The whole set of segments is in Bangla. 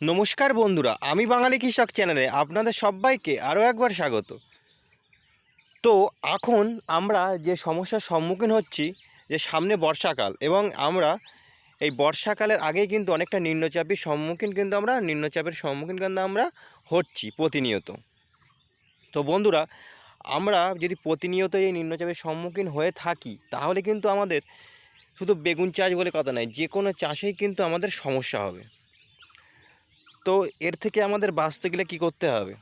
নমস্কার বন্ধুরা, আমি বাঙালি কৃষক চ্যানেলে আপনাদের সবাইকে আরও একবার স্বাগত। তো এখন আমরা যে সমস্যার সম্মুখীন হচ্ছি, যে সামনে বর্ষাকাল এবং আমরা এই বর্ষাকালের আগেই কিন্তু অনেকটা নিম্নচাপের সম্মুখীন কিন্তু আমরা, নিম্নচাপের সম্মুখীন কিন্তু আমরা হচ্ছি প্রতিনিয়ত। তো বন্ধুরা, আমরা যদি প্রতিনিয়ত এই নিম্নচাপের সম্মুখীন হয়ে থাকি, তাহলে কিন্তু আমাদের শুধু বেগুন চাষ বলে কথা নয়, যে কোনো চাষেই কিন্তু আমাদের সমস্যা হবে। তো এর থেকে আমাদের বাঁচতে গেলে কি করতে হবে?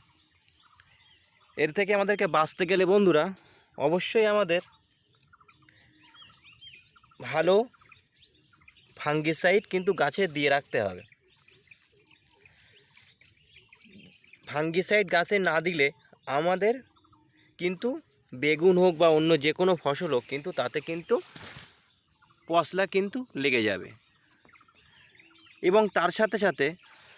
এর থেকে আমাদেরকে বাঁচতে গেলে বন্ধুরা, অবশ্যই আমাদের ভালো ফাঙ্গিসাইড কিন্তু গাছে দিয়ে রাখতে হবে। ফাঙ্গিসাইড গাছে না দিলে আমাদের কিন্তু বেগুন হোক বা অন্য যে কোনো ফসল হোক কিন্তু তাতে কিন্তু পশলা কিন্তু লেগে যাবে। এবং তার সাথে সাথে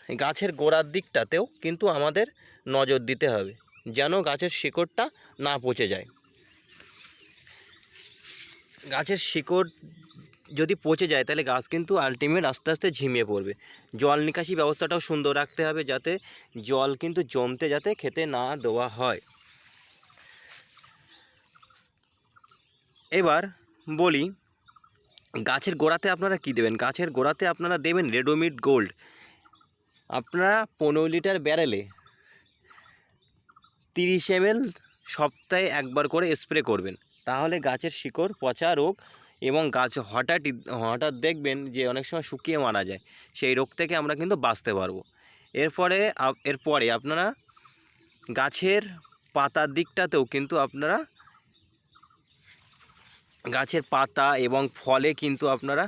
গাছের গোড়ার দিকটাতেও কিন্তু আমাদের নজর দিতে হবে, যেন গাছের শিকড়টা না পচে যায়। গাছের শিকড় যদি পচে যায়, তাহলে গাছ কিন্তু আলটিমেট আস্তে আস্তে ঝিমিয়ে পড়বে। জল নিকাশি ব্যবস্থাটাও সুন্দর রাখতে হবে, যাতে জল কিন্তু জমতে, যাতে খেতে না দেওয়া হয়। এবার বলি, গাছের গোড়াতে আপনারা কি দেবেন? গাছের গোড়াতে আপনারা দেবেন রেডোমিট গোল্ড। আপনারা পনেরো লিটার ব্যারেলে তিরিশ এমএল সপ্তাহে একবার করে স্প্রে করবেন। তাহলে গাছের শিকড়, পচা রোগ এবং গাছ হঠাৎই হঠাৎ দেখবেন যে অনেক সময় শুকিয়ে মারা যায়। সেই রোগ থেকে আমরা কিন্তু বাঁচতে পারব। এরপরে এরপরে আপনারা গাছের পাতার দিকটাতেও কিন্তু আপনারা গাছের পাতা এবং ফলে কিন্তু আপনারা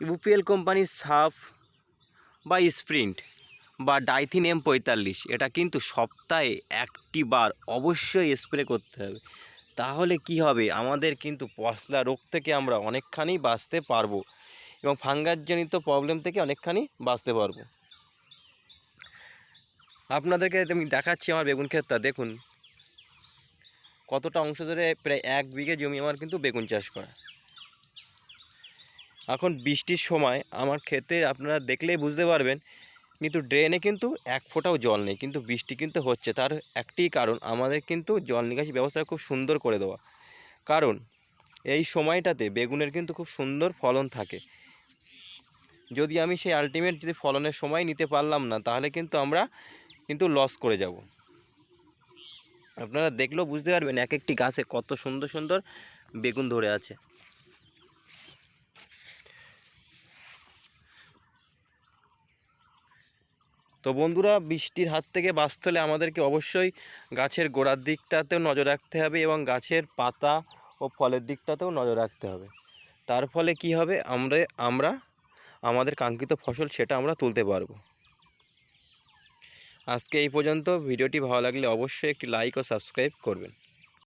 ইউপিএল কোম্পানির সাফ বা স্প্রিন্ট বা ডাইথিন এম পঁয়তাল্লিশ। এটা কিন্তু সপ্তাহে একটি বার অবশ্যই স্প্রে করতে হবে। তাহলে কি হবে? আমাদের কিন্তু পশলা রোগ থেকে আমরা অনেকখানি বাঁচতে পারব এবং ফাঙ্গাসজনিত প্রবলেম থেকে অনেকখানি বাঁচতে পারব। আপনাদেরকে আমি দেখাচ্ছি আমার বেগুন ক্ষেতটা, দেখুন। কতটা অংশ ধরে প্রায় এক বিঘে জমি আমার কিন্তু বেগুন চাষ করা। এখন বৃষ্টির সময় আমার ক্ষেতে আপনারা দেখলেই বুঝতে পারবেন কিন্তু ড্রেনে কিন্তু এক ফোঁটাও জল নেই, কিন্তু বৃষ্টি কিন্তু হচ্ছে। তার একটি কারণ, আমাদের কিন্তু জল নিকাশি ব্যবস্থা খুব সুন্দর করে দেওয়া। কারণ, এই সময়টাতে বেগুনের কিন্তু খুব সুন্দর ফলন থাকে। যদি আমি সেই আলটিমেট যদি ফলনের সময় নিতে পারলাম না, তাহলে কিন্তু আমরা কিন্তু লস করে যাব। আপনারা দেখলেও বুঝতে পারবেন এক একটি গাছে কত সুন্দর সুন্দর বেগুন ধরে আছে। তো বন্ধুরা, বৃষ্টির হাত থেকে বাঁচতে হলে আমাদেরকে অবশ্যই গাছের গোড়ার দিকটাতেও নজর রাখতে হবে এবং গাছের পাতা ও ফলের দিকটাতেও নজর রাখতে হবে। তার ফলে কি হবে? আমরা আমরা, আমাদের কাঙ্ক্ষিত ফসল সেটা আমরা তুলতে পারব। আজকে এই পর্যন্ত। ভিডিওটি ভালো লাগলে অবশ্যই একটি লাইক ও সাবস্ক্রাইব করবেন।